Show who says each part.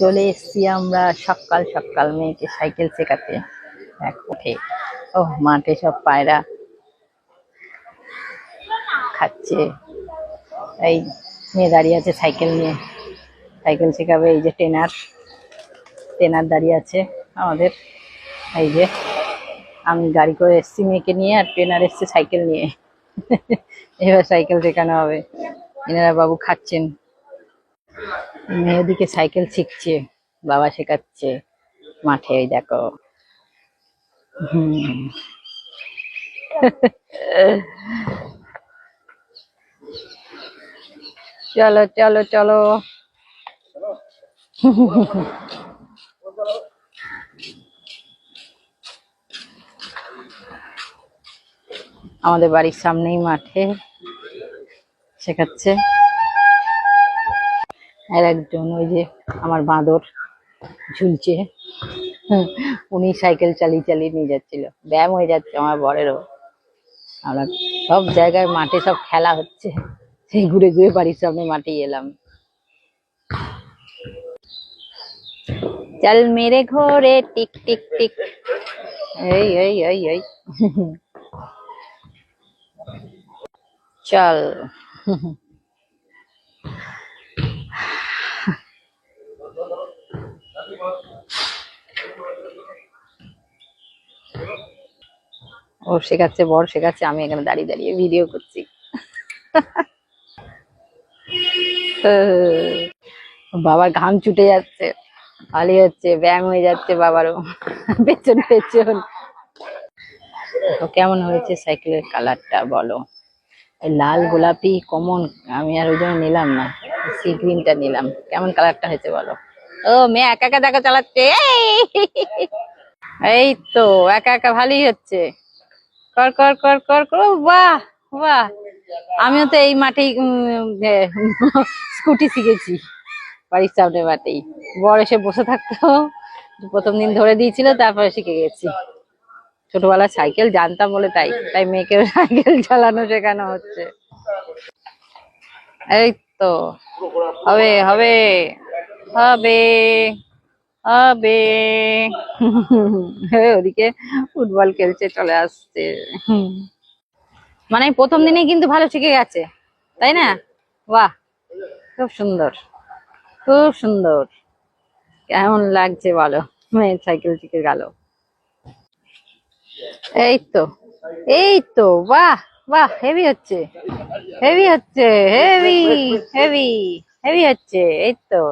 Speaker 1: চলে এসছি আমরা সকাল সকাল মেয়েকে সাইকেল শেখাতে। এক উঠে ও মাঠে সব পায়রা খাচ্ছে। এই মেয়ে দাঁড়িয়ে আছে সাইকেল নিয়ে। সাইকেল শেখাবে এই যে ট্রেনার। ট্রেনার দাঁড়িয়ে আছে আমাদের। এই যে আমি গাড়ি করে এসছি মেয়েকে নিয়ে আর ট্রেনার এসছে সাইকেল নিয়ে। এবার সাইকেল শেখানো হবে। এনারা বাবু খাচ্ছেন। মেয়ে ওদিকে সাইকেল শিখছে বাবা শেখাচ্ছে মাঠে দেখো। হুম। চলো চলো চলো। আমাদের বাড়ির সামনেই মাঠে শেখাচ্ছে। আর একজন ওই যে আমার বাঁদর ঝুলছে। উনি সাইকেল চালিয়ে চালিয়ে নিয়ে যাচ্ছিল। ব্যায়াম হয়ে যাচ্ছে আমার বরেরও। আমরা সব জায়গায় মাঠে সব খেলা হচ্ছে। সেই ঘুরে ঘুরে বাড়ির সামনে মাঠে এলাম। চল মেরে ঘোরে, টিক টিক টিক। এই এই এই এই। চল। ও শেখাচ্ছে, বর শেখাচ্ছে, আমি এখানে দাঁড়িয়ে দাঁড়িয়ে ভিডিও করছি। বাবার ঘাম ছুটে যাচ্ছে, ভালোই হচ্ছে, ব্যায়াম হয়ে যাচ্ছে বাবারও পেছন পেছন। তো কেমন হয়েছে সাইকেলের কালারটা বলো? লাল গোলাপি কমন, আমি আর ওই জন্য নিলাম না সি গ্রিনটা নিলাম। কেমন কালারটা হয়েছে বলো? ও, মেয়ে একা একা দেখা চালাচ্ছে, এই! তো, একা একা ভালোই হচ্ছে। কর কর কর কর কর বাহ বাহ। আমিও তো এই মাঠেই স্কুটি শিখেছি, বাড়ির সামনে মাঠেই। বড় এসে বসে থাকতো, প্রথম দিন ধরে দিয়েছিল, তারপরে শিখে গেছি। ছোটবেলায় সাইকেল জানতাম বলে তাই তাই মেয়েকেও সাইকেল চালানো শেখানো হচ্ছে। এই তো, হবে হবে। হবে হবে। ওদিকে ফুটবল খেলছে, চলে আসছে। মানে প্রথম দিনেই কিন্তু ভালো শিখে গেছে, তাই না? বাহ, খুব সুন্দর খুব সুন্দর। কেমন লাগছে বলো? মেয়ে সাইকেল শিখে গেল। এই তো এই তো, বাহ বাহ হেভি হচ্ছে হেভি হচ্ছে হেভি হেভি হেভি হচ্ছে, এই তো।